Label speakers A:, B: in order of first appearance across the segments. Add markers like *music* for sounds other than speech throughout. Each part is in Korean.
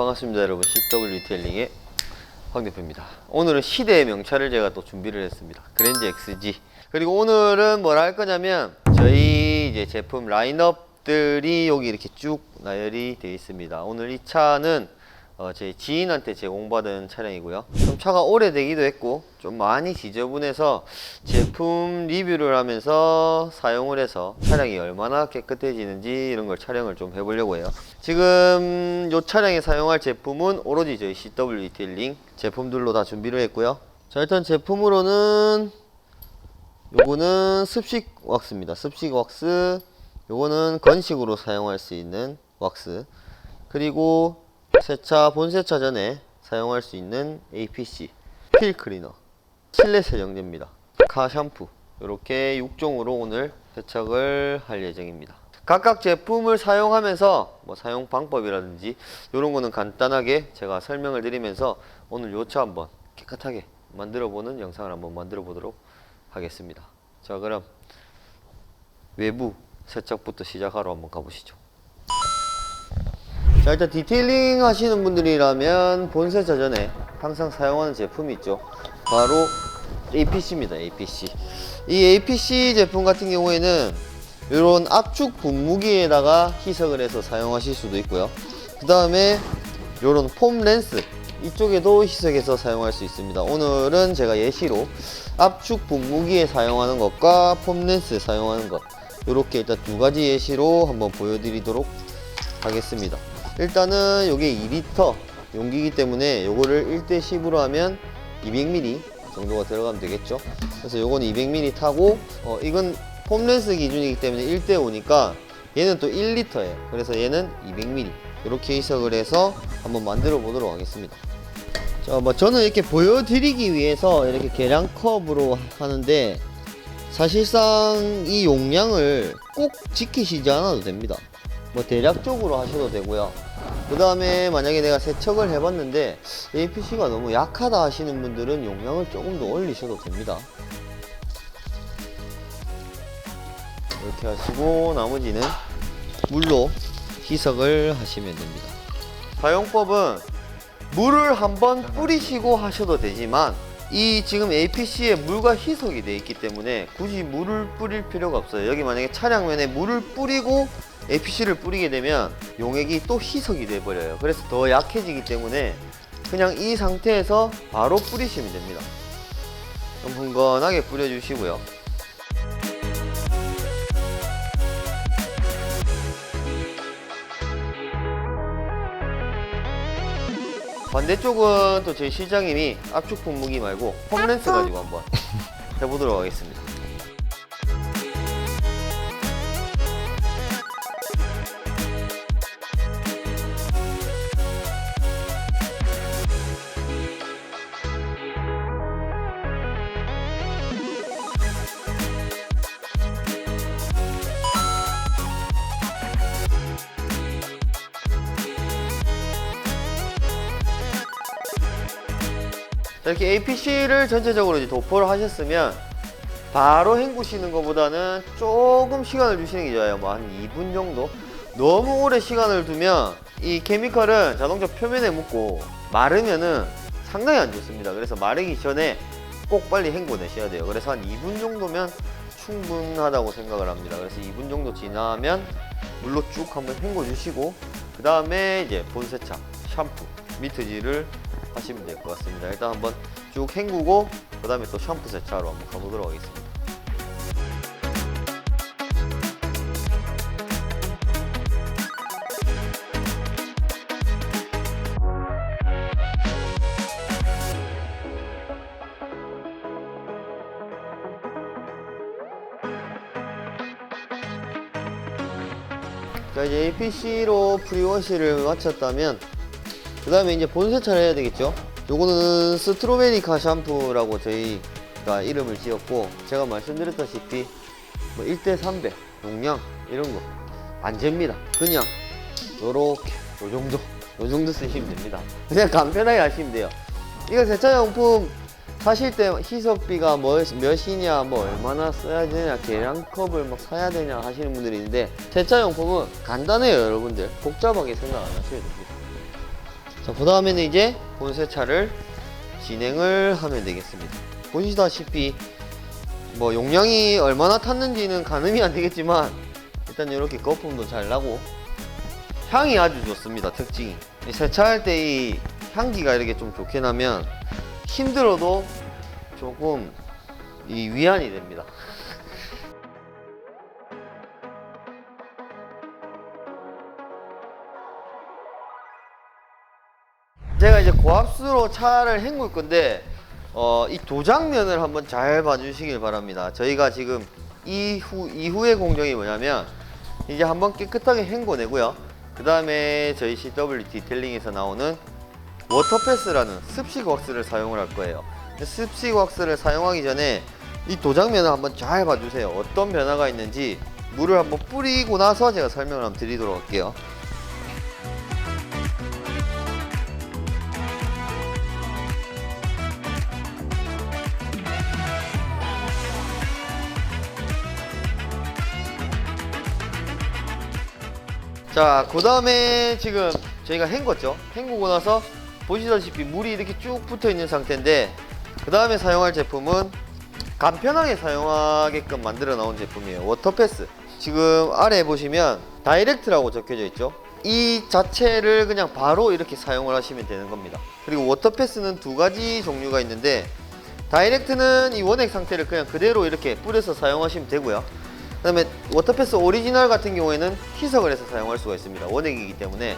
A: 반갑습니다 여러분. CW 리테일링의 황 대표입니다. 오늘은 시대의 명찰을 제가 또 준비를 했습니다. 그랜저 XG 그리고 오늘은 뭘 할 거냐면 저희 이제 제품 라인업들이 여기 이렇게 쭉 나열이 되어 있습니다. 오늘 이 차는 어, 제 지인한테 제공받은 차량이고요. 좀 차가 오래되기도 했고 좀 많이 지저분해서 제품 리뷰를 하면서 사용을 해서 차량이 얼마나 깨끗해지는지 이런 걸 촬영을 좀 해보려고 해요. 지금 이 차량에 사용할 제품은 오로지 저희 CW 리테일링 제품들로 다 준비를 했고요. 자 일단 제품으로는 요거는 습식 왁스입니다. 습식 왁스 요거는 건식으로 사용할 수 있는 왁스 그리고 세차 본세차 전에 사용할 수 있는 APC 필 클리너 실내 세정제입니다. 카 샴푸 이렇게 6종으로 오늘 세척을 할 예정입니다. 각각 제품을 사용하면서 뭐 사용 방법이라든지 이런 거는 간단하게 제가 설명을 드리면서 오늘 요차 한번 깨끗하게 만들어 보는 영상을 한번 만들어 보도록 하겠습니다. 자 그럼 외부 세척부터 시작하러 한번 가보시죠 자 일단 디테일링 하시는 분들이라면 본세차 전에 항상 사용하는 제품이 있죠. 바로 APC입니다 APC 이 APC 제품 같은 경우에는 이런 압축 분무기에다가 희석을 해서 사용하실 수도 있고요. 그 다음에 이런 폼 렌스 이쪽에도 희석해서 사용할 수 있습니다. 오늘은 제가 예시로 압축 분무기에 사용하는 것과 폼 렌스 사용하는 것 이렇게 일단 두 가지 예시로 한번 보여드리도록 하겠습니다 일단은 요게 2리터 용기이기 때문에 요거를 1대 10으로 하면 200ml 정도가 들어가면 되겠죠. 그래서 요건 200ml 타고 어 이건 폼렌스 기준이기 때문에 1대 5니까 얘는 또 1리터예요. 그래서 얘는 200ml 이렇게 해석을 해서 한번 만들어 보도록 하겠습니다. 자, 뭐 저는 이렇게 보여드리기 위해서 이렇게 계량컵으로 하는데 사실상 이 용량을 꼭 지키시지 않아도 됩니다. 뭐 대략적으로 하셔도 되고요. 그 다음에 만약에 내가 세척을 해봤는데 APC가 너무 약하다 하시는 분들은 용량을 조금 더 올리셔도 됩니다. 이렇게 하시고 나머지는 물로 희석을 하시면 됩니다. 사용법은 물을 한번 뿌리시고 하셔도 되지만 이 지금 APC에 물과 희석이 되어 있기 때문에 굳이 물을 뿌릴 필요가 없어요. 여기 만약에 차량면에 물을 뿌리고 APC를 뿌리게 되면 용액이 또 희석이 돼 버려요. 그래서 더 약해지기 때문에 그냥 이 상태에서 바로 뿌리시면 됩니다. 좀 흥건하게 뿌려주시고요. 반대쪽은 또 저희 실장님이 압축 분무기 말고 폼렌스 가지고 한번 해보도록 하겠습니다. 이렇게 APC를 전체적으로 이제 도포를 하셨으면 바로 헹구시는 것보다는 조금 시간을 주시는 게 좋아요. 뭐 한 2분 정도? 너무 오래 시간을 두면 이 케미컬은 자동차 표면에 묻고 마르면은 상당히 안 좋습니다. 그래서 마르기 전에 꼭 빨리 헹궈내셔야 돼요. 그래서 한 2분 정도면 충분하다고 생각을 합니다. 그래서 2분 정도 지나면 물로 쭉 한번 헹궈 주시고 그 다음에 이제 본세차, 샴푸, 미트질을 하시면 될 것 같습니다. 일단 한번 쭉 헹구고 그 다음에 또 샴푸 세차로 한번 가보도록 하겠습니다. 자 이제 APC로 프리워시를 마쳤다면 그 다음에 이제 본세차를 해야 되겠죠? 요거는 스트로베리카 샴푸라고 저희가 이름을 지었고 제가 말씀드렸다시피 뭐 1대 300 용량 이런 거 안 잽니다. 그냥 요렇게 요 정도 요 정도 쓰시면 됩니다. 그냥 간편하게 하시면 돼요. 이거 세차용품 사실 때 희석비가 뭐, 몇이냐 뭐 얼마나 써야 되냐 계량컵을 막 사야 되냐 하시는 분들이 있는데 세차용품은 간단해요 여러분들. 복잡하게 생각 안 하셔도 됩니다 자, 그 다음에는 이제 본 세차를 진행을 하면 되겠습니다. 보시다시피 뭐 용량이 얼마나 탔는지는 가늠이 안 되겠지만 일단 이렇게 거품도 잘 나고 향이 아주 좋습니다. 특징이 이 세차할 때 이 향기가 이렇게 좀 좋게 나면 힘들어도 조금 이 위안이 됩니다. 제가 이제 고압수로 차를 헹굴 건데 어, 이 도장면을 한번 잘 봐주시길 바랍니다. 저희가 지금 이후 이후의 공정이 뭐냐면 이제 한번 깨끗하게 헹궈내고요. 그 다음에 저희 CW 디테일링에서 나오는 워터패스라는 습식 왁스를 사용을 할 거예요. 습식 왁스를 사용하기 전에 이 도장면을 한번 잘 봐주세요. 어떤 변화가 있는지 물을 한번 뿌리고 나서 제가 설명을 한번 드리도록 할게요. 자, 그 다음에 지금 저희가 헹궜죠? 헹구고 나서 보시다시피 물이 이렇게 쭉 붙어 있는 상태인데 그 다음에 사용할 제품은 간편하게 사용하게끔 만들어 나온 제품이에요. 워터패스. 지금 아래 보시면 다이렉트라고 적혀져 있죠? 이 자체를 그냥 바로 이렇게 사용을 하시면 되는 겁니다. 그리고 워터패스는 두 가지 종류가 있는데 다이렉트는 이 원액 상태를 그냥 그대로 이렇게 뿌려서 사용하시면 되고요. 그 다음에 워터패스 오리지널 같은 경우에는 희석을 해서 사용할 수가 있습니다. 원액이기 때문에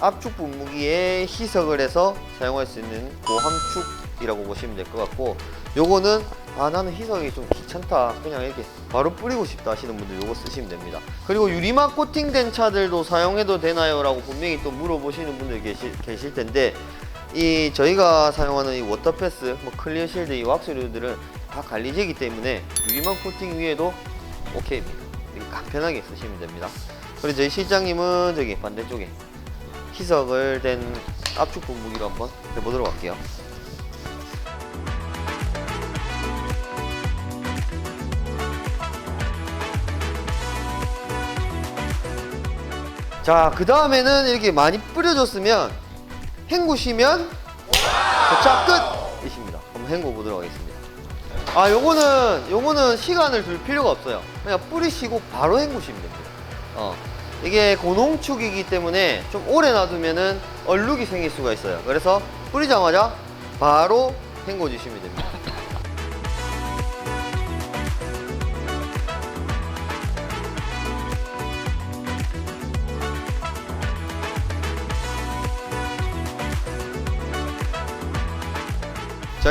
A: 압축 분무기에 희석을 해서 사용할 수 있는 고함축이라고 보시면 될 것 같고 요거는 아 나는 희석이 좀 귀찮다 그냥 이렇게 바로 뿌리고 싶다 하시는 분들 요거 쓰시면 됩니다 그리고 유리막 코팅된 차들도 사용해도 되나요? 라고 분명히 또 물어보시는 분들 계실, 계실 텐데 이 저희가 사용하는 이 워터패스 뭐 클리어 실드 이 왁스류들은 다 관리제이기 때문에 유리막 코팅 위에도 오케이입니다. 간편하게 쓰시면 됩니다. 그리고 저희 실장님은 저기 반대쪽에 희석을 된 압축 분무기로 한번 해보도록 할게요. 자, 그 다음에는 이렇게 많이 뿌려줬으면 헹구시면 세차 끝이십니다. 한번 헹궈 보도록 하겠습니다. 아, 요거는 요거는 시간을 둘 필요가 없어요. 그냥 뿌리시고 바로 헹구시면 됩니다. 어. 이게 고농축이기 때문에 좀 오래 놔두면은 얼룩이 생길 수가 있어요. 그래서 뿌리자마자 바로 헹궈 주시면 됩니다.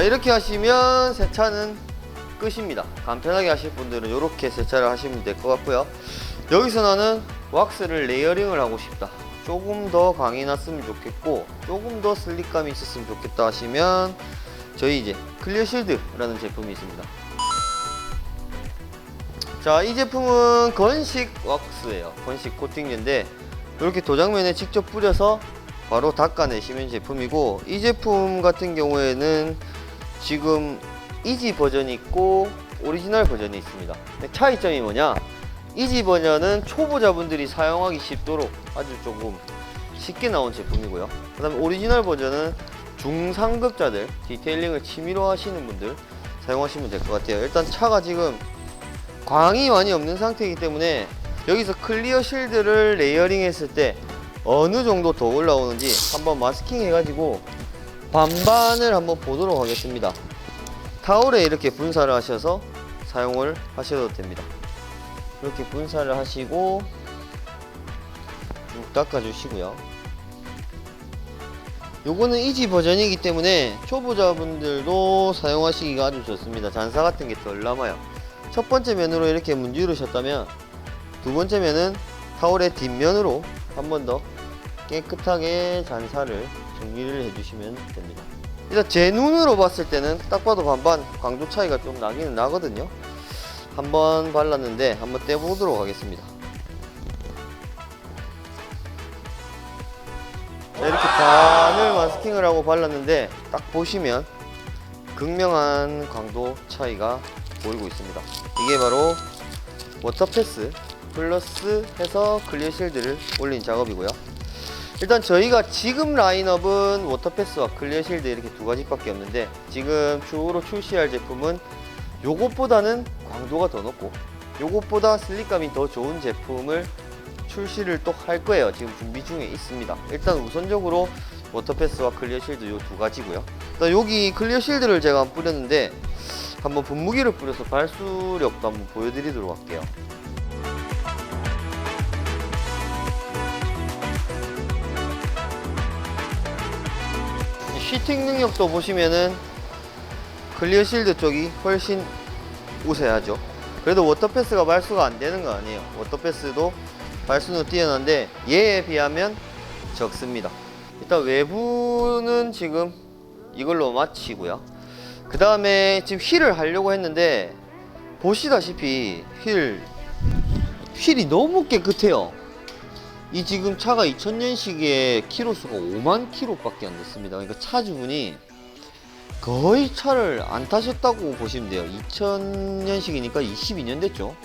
A: 이렇게 하시면 세차는 끝입니다. 간편하게 하실 분들은 이렇게 세차를 하시면 될 것 같고요. 여기서 나는 왁스를 레이어링을 하고 싶다. 조금 더 광이 났으면 좋겠고 조금 더 슬릭감이 있었으면 좋겠다 하시면 저희 이제 클리어 실드라는 제품이 있습니다. 자 이 제품은 건식 왁스예요. 건식 코팅제인데 이렇게 도장면에 직접 뿌려서 바로 닦아내시면 제품이고 이 제품 같은 경우에는 지금 이지 버전이 있고 오리지널 버전이 있습니다. 차이점이 뭐냐? 이지 버전은 초보자분들이 사용하기 쉽도록 아주 조금 쉽게 나온 제품이고요. 그 다음에 오리지널 버전은 중상급자들 디테일링을 취미로 하시는 분들 사용하시면 될 것 같아요. 일단 차가 지금 광이 많이 없는 상태이기 때문에 여기서 클리어 실드를 레이어링 했을 때 어느 정도 더 올라오는지 한번 마스킹 해가지고 반반을 한번 보도록 하겠습니다. 타올에 이렇게 분사를 하셔서 사용을 하셔도 됩니다. 이렇게 분사를 하시고 쭉 닦아주시고요. 요거는 이지 버전이기 때문에 초보자분들도 사용하시기가 아주 좋습니다. 잔사 같은 게 덜 남아요. 첫 번째 면으로 이렇게 문지르셨다면 두 번째 면은 타올의 뒷면으로 한 번 더 깨끗하게 잔사를 정리를 해주시면 됩니다. 일단 제 눈으로 봤을 때는 딱 봐도 반반 강도 차이가 좀 나기는 나거든요. 한번 발랐는데 한번 떼보도록 하겠습니다. 자, 이렇게 반을 마스킹을 하고 발랐는데 딱 보시면 극명한 강도 차이가 보이고 있습니다. 이게 바로 워터패스 플러스 해서 클리어 실드를 올린 작업이고요. 일단 저희가 지금 라인업은 워터패스와 클리어 실드 이렇게 두 가지밖에 없는데 지금 추후로 출시할 제품은 요것보다는 광도가 더 높고 요것보다 슬립감이 더 좋은 제품을 출시를 또 할 거예요. 지금 준비 중에 있습니다. 일단 우선적으로 워터패스와 클리어 실드 요 두 가지고요. 일단 여기 클리어 실드를 제가 뿌렸는데 한번 분무기를 뿌려서 발수력도 한번 보여드리도록 할게요. 이 시팅 능력도 보시면은 클리어 실드 쪽이 훨씬 우세하죠. 그래도 워터패스가 발수가 안 되는 건 아니에요. 워터패스도 발수는 뛰어난데 얘에 비하면 적습니다. 일단 외부는 지금 이걸로 마치고요. 그 다음에 지금 휠을 하려고 했는데 보시다시피 휠 휠이 너무 깨끗해요. 이 지금 차가 2000년식의 키로수가 5만 키로밖에 안 됐습니다. 그러니까 차주분이 거의 차를 안 타셨다고 보시면 돼요. 2000년식이니까 22년 됐죠.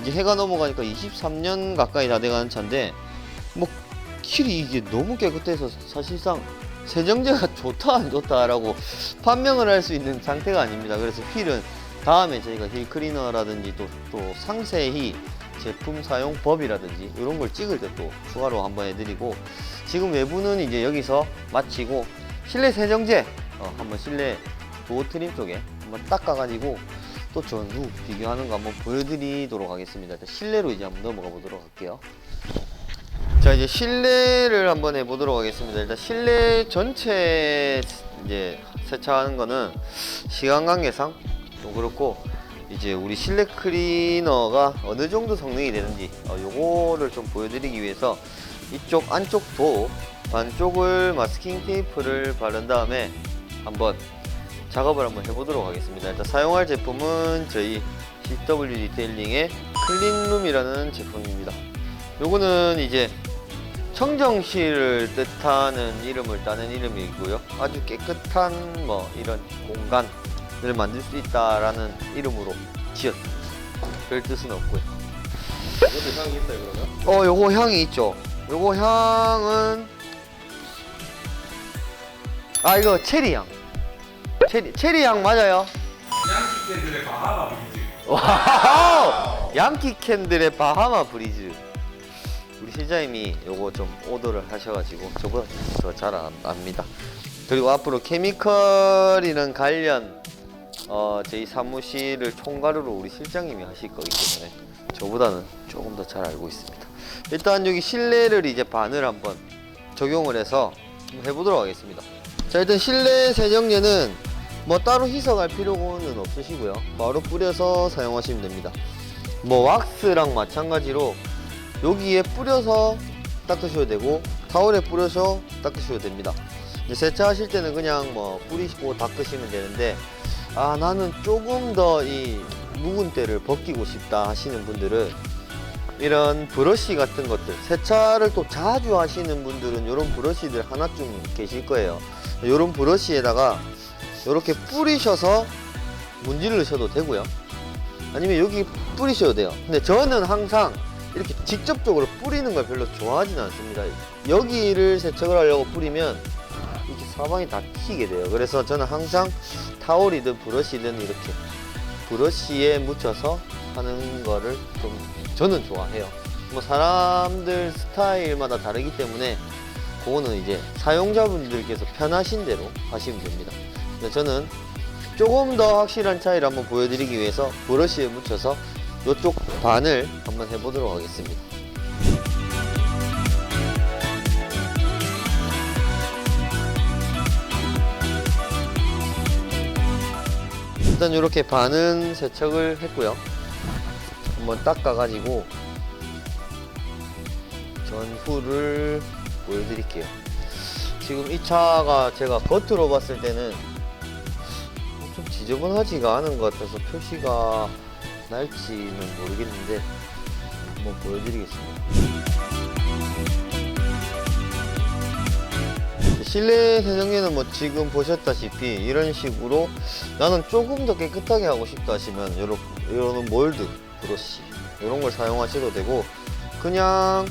A: 이제 해가 넘어가니까 23년 가까이 다 돼가는 차인데 뭐 킬이 이게 너무 깨끗해서 사실상 세정제가 *laughs* 좋다 안 좋다라고 판명을 할 수 있는 상태가 아닙니다. 그래서 휠은 다음에 저희가 휠 클리너라든지 또, 또 상세히 제품 사용 법이라든지 이런 걸 찍을 때 또 추가로 한번 해드리고 지금 외부는 이제 여기서 마치고 실내 세정제 어, 한번 실내 도어 트림 쪽에 한번 닦아가지고 또 전후 비교하는 거 한번 보여드리도록 하겠습니다. 실내로 이제 한번 넘어가 보도록 할게요. 자 이제 실내를 한번 해보도록 하겠습니다. 일단 실내 전체 이제 세차하는 거는 시간 관계상 좀 그렇고 이제 우리 실내 클리너가 어느 정도 성능이 되는지 어, 요거를 좀 보여드리기 위해서 이쪽 안쪽 도 반쪽을 마스킹 테이프를 바른 다음에 한번 작업을 한번 해보도록 하겠습니다. 일단 사용할 제품은 저희 CW 디테일링의 클린룸이라는 제품입니다. 요거는 이제 청정실을 뜻하는 이름을 따는 이름이고요. 아주 깨끗한 뭐 이런 공간 을 만들 수 있다라는 이름으로 지었습니다. 별 뜻은 없고요.
B: 이것도 향이 있어요 그러면?
A: 어, 요거 향이 있죠. 요거 향은 아 이거 체리 향. 체리 체리 향 맞아요.
B: 양식 캔들의 바하마 브리즈!
A: 양키 캔들의 바하마 브리즈. 우리 실장님이 요거 좀 오더를 하셔가지고 저보다 더 잘 압니다. 그리고 앞으로 케미컬이랑 관련 어, 저희 사무실을 총괄으로 우리 실장님이 하실 거기 때문에 저보다는 조금 더 잘 알고 있습니다. 일단 여기 실내를 이제 반을 한번 적용을 해서 해보도록 하겠습니다. 자 일단 실내 세정제는 뭐 따로 희석할 필요는 없으시고요. 바로 뿌려서 사용하시면 됩니다. 뭐 왁스랑 마찬가지로 여기에 뿌려서 닦으셔도 되고 타월에 뿌려서 닦으셔도 됩니다. 이제 세차하실 때는 그냥 뭐 뿌리시고 닦으시면 되는데 아 나는 조금 더 이 묵은 때를 벗기고 싶다 하시는 분들은 이런 브러쉬 같은 것들 세차를 또 자주 하시는 분들은 이런 브러쉬들 하나쯤 계실 거예요. 이런 브러쉬에다가 이렇게 뿌리셔서 문지르셔도 되고요. 아니면 여기 뿌리셔도 돼요. 근데 저는 항상 이렇게 직접적으로 뿌리는 걸 별로 좋아하지는 않습니다. 여기를 세척을 하려고 뿌리면 이렇게 사방이 다 튀게 돼요. 그래서 저는 항상 타올이든 브러쉬든 이렇게 브러쉬에 묻혀서 하는 거를 좀 저는 좋아해요. 뭐 사람들 스타일마다 다르기 때문에 그거는 이제 사용자분들께서 편하신 대로 하시면 됩니다. 근데 저는 조금 더 확실한 차이를 한번 보여드리기 위해서 브러쉬에 묻혀서 이쪽 반을 한번 해보도록 하겠습니다. 일단 이렇게 반은 세척을 했고요. 한번 닦아가지고 전후를 보여드릴게요. 지금 이 차가 제가 겉으로 봤을 때는 좀 지저분하지가 않은 것 같아서 표시가 날지는 모르겠는데 한번 보여드리겠습니다. 실내 세정기는 뭐 지금 보셨다시피 이런 식으로 나는 조금 더 깨끗하게 하고 싶다 하시면 요런, 요런 몰드 브러쉬 이런 걸 사용하셔도 되고 그냥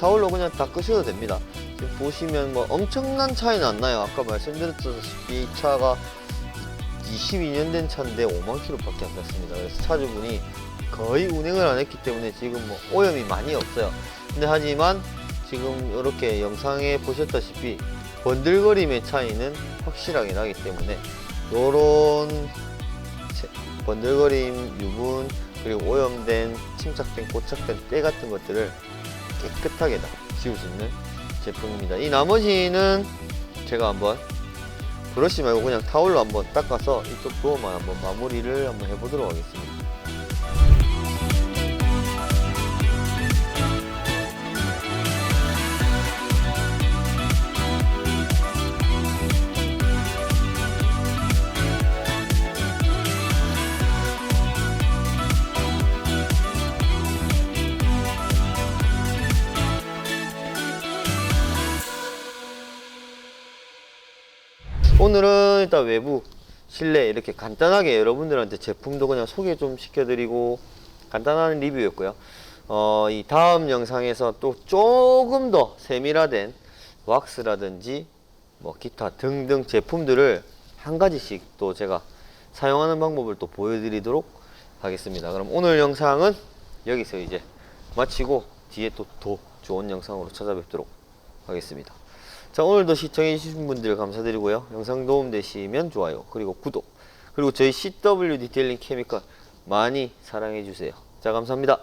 A: 타올로 그냥 닦으셔도 됩니다. 지금 보시면 뭐 엄청난 차이는 안 나요. 아까 말씀드렸다시피 이 차가 22년 된 차인데 5만 킬로밖에 안 났습니다. 그래서 차주분이 거의 운행을 안 했기 때문에 지금 뭐 오염이 많이 없어요. 근데 하지만 지금 이렇게 영상에 보셨다시피 번들거림의 차이는 확실하게 나기 때문에 요런 체- 번들거림 유분 그리고 오염된 침착된 고착된 때 같은 것들을 깨끗하게 다 지울 수 있는 제품입니다. 이 나머지는 제가 한번 브러쉬 말고 그냥 타올로 한번 닦아서 이쪽 도어만 한번 마무리를 한번 해보도록 하겠습니다. 오늘은 일단 외부 실내 이렇게 간단하게 여러분들한테 제품도 그냥 소개 좀 시켜드리고 간단한 리뷰였고요. 어, 이 다음 영상에서 또 조금 더 세밀화된 왁스라든지 뭐 기타 등등 제품들을 한 가지씩 또 제가 사용하는 방법을 또 보여드리도록 하겠습니다. 그럼 오늘 영상은 여기서 이제 마치고 뒤에 또 더 좋은 영상으로 찾아뵙도록 하겠습니다. 자 오늘도 시청해주신 분들 감사드리고요. 영상 도움되시면 좋아요 그리고 구독 그리고 저희 CW 디테일링 케미컬 많이 사랑해주세요. 자 감사합니다.